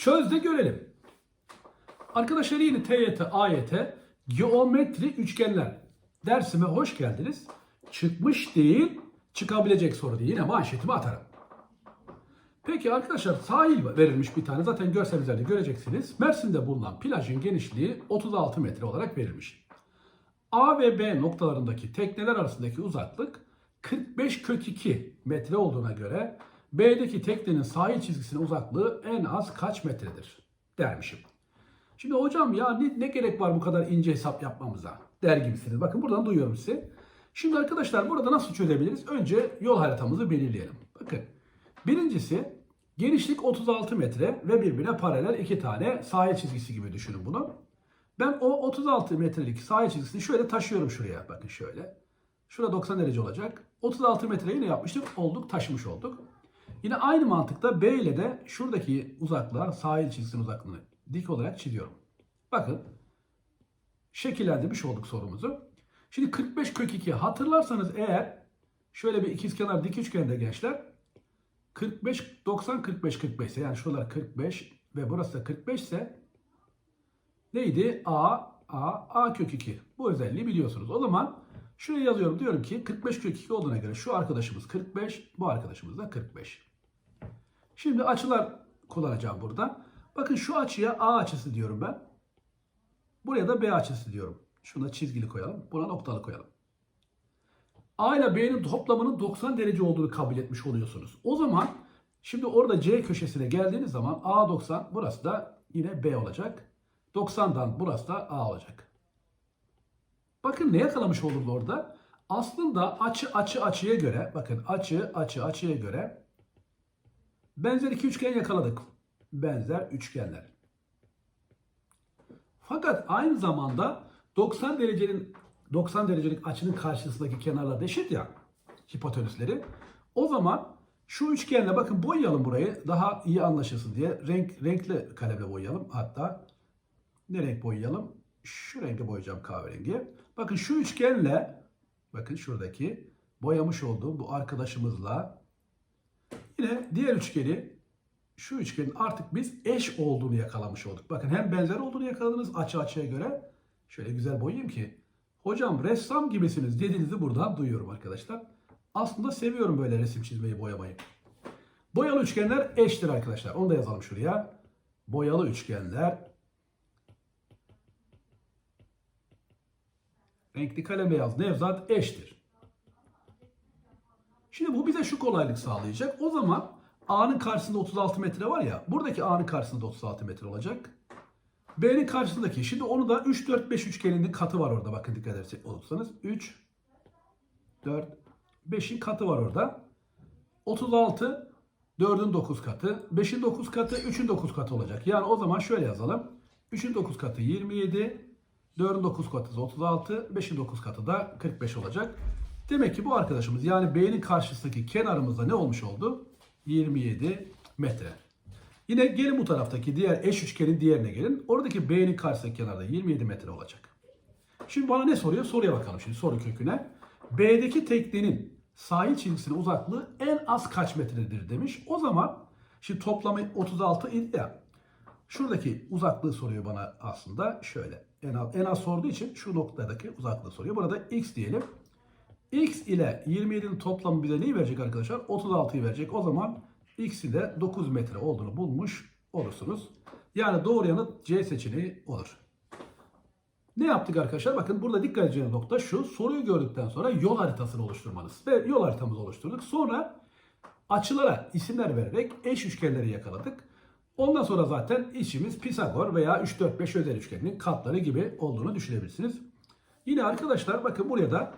Çöz de görelim. Arkadaşlar yine TYT, AYT, geometri üçgenler dersime hoş geldiniz. Çıkmış değil, çıkabilecek soru değil. Yine manşetimi atarım. Peki arkadaşlar sahil verilmiş bir tane zaten görsel üzerinde göreceksiniz. Mersin'de bulunan plajın genişliği 36 metre olarak verilmiş. A ve B noktalarındaki tekneler arasındaki uzaklık 45 kök 2 metre olduğuna göre B'deki teknenin sahil çizgisine uzaklığı en az kaç metredir dermişim. Şimdi hocam ya ne, ne gerek var bu kadar ince hesap yapmamıza der gibisiniz. Bakın buradan duyuyorum sizi. Şimdi arkadaşlar burada nasıl çözebiliriz? Önce yol haritamızı belirleyelim. Bakın birincisi genişlik 36 metre ve birbirine paralel iki tane sahil çizgisi gibi düşünün bunu. Ben o 36 metrelik sahil çizgisini şöyle taşıyorum şuraya. Bakın şöyle. Şurada 90 derece olacak. 36 metreyi ne yapmıştık? Olduk, taşımış olduk. Yine aynı mantıkta B ile de şuradaki uzaklığa, sahil çizgisinin uzaklığını dik olarak çiziyorum. Bakın. Şekillendirmiş olduk sorumuzu. Şimdi 45 kök 2 hatırlarsanız eğer şöyle bir ikizkenar dik üçgende gençler 45 90 45 45 ise yani şuralar 45 ve burası da 45 ise neydi? A A A kök 2. Bu özelliği biliyorsunuz. O zaman şuraya yazıyorum. Diyorum ki 45 kök 2 olduğuna göre şu arkadaşımız 45, bu arkadaşımız da 45. Şimdi açılar kullanacağım burada. Bakın şu açıya A açısı diyorum ben. Buraya da B açısı diyorum. Şuna çizgili koyalım. Buna noktalı koyalım. A ile B'nin toplamının 90 derece olduğunu kabul etmiş oluyorsunuz. O zaman şimdi orada C köşesine geldiğiniz zaman A 90 burası da yine B olacak. 90'dan burası da A olacak. Bakın ne yakalamış olduk orada? Aslında açı açı açıya göre bakın açı açı açıya göre benzer iki üçgen yakaladık. Benzer üçgenler. Fakat aynı zamanda 90 derecenin 90 derecelik açının karşısındaki kenarlar eşit ya hipotenüsleri. O zaman şu üçgenle bakın boyayalım burayı daha iyi anlaşılsın diye renk renkli kalemle boyayalım. Hatta ne renk boyayalım? Şu rengi boyayacağım kahverengi. Bakın şu üçgenle bakın şuradaki boyamış olduğum bu arkadaşımızla yine diğer üçgeni şu üçgenin artık biz eş olduğunu yakalamış olduk. Bakın hem benzer olduğunu yakaladınız açı açıya göre. Şöyle güzel boyayayım ki. Hocam ressam gibisiniz dediğinizi buradan duyuyorum arkadaşlar. Aslında seviyorum böyle resim çizmeyi, boyamayı. Boyalı üçgenler eştir arkadaşlar. Onu da yazalım şuraya. Boyalı üçgenler renkli kalemle yaz. Nevzat eştir. Şimdi bu bize şu kolaylık sağlayacak. O zaman A'nın karşısında 36 metre var ya. Buradaki A'nın karşısında 36 metre olacak. B'nin karşısındaki. Şimdi onu da 3, 4, 5 üçgeninin katı var orada. Bakın dikkat edersek olursanız. 3, 4, 5'in katı var orada. 36, 4'ün 9 katı. 5'in 9 katı, 3'ün 9 katı olacak. Yani o zaman şöyle yazalım. 3'ün 9 katı 27, 4'ün 9 katı 36, 5'in 9 katı da 45 olacak. Demek ki bu arkadaşımız yani B'nin karşısındaki kenarımızda ne olmuş oldu? 27 metre. Yine gelin bu taraftaki diğer eş üçgenin diğerine gelin. Oradaki B'nin karşısındaki kenarda 27 metre olacak. Şimdi bana ne soruyor? Soruya bakalım şimdi soru köküne. B'deki teknenin sahil çizgisine uzaklığı en az kaç metredir demiş. O zaman şimdi toplamı 36 idi ya. Şuradaki uzaklığı soruyor bana aslında şöyle. En az, en az sorduğu için şu noktadaki uzaklığı soruyor. Burada x diyelim. X ile 27'nin toplamı bize neyi verecek arkadaşlar? 36'yı verecek. O zaman x'i de 9 metre olduğunu bulmuş olursunuz. Yani doğru yanıt C seçeneği olur. Ne yaptık arkadaşlar? Bakın burada dikkat edeceğiniz nokta şu. Soruyu gördükten sonra yol haritasını oluşturmanız. Ve yol haritamızı oluşturduk. Sonra açılara isimler vererek eş üçgenleri yakaladık. Ondan sonra zaten işimiz Pisagor veya 3, 4, 5 özel üçgeninin katları gibi olduğunu düşünebilirsiniz. Yine arkadaşlar bakın buraya da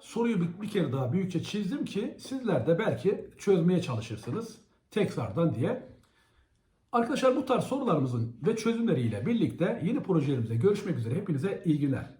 soruyu bir, bir kere daha büyükçe çizdim ki sizler de belki çözmeye çalışırsınız tekrardan diye. Arkadaşlar bu tarz sorularımızın ve çözümleriyle birlikte yeni projelerimizde görüşmek üzere. Hepinize iyi günler.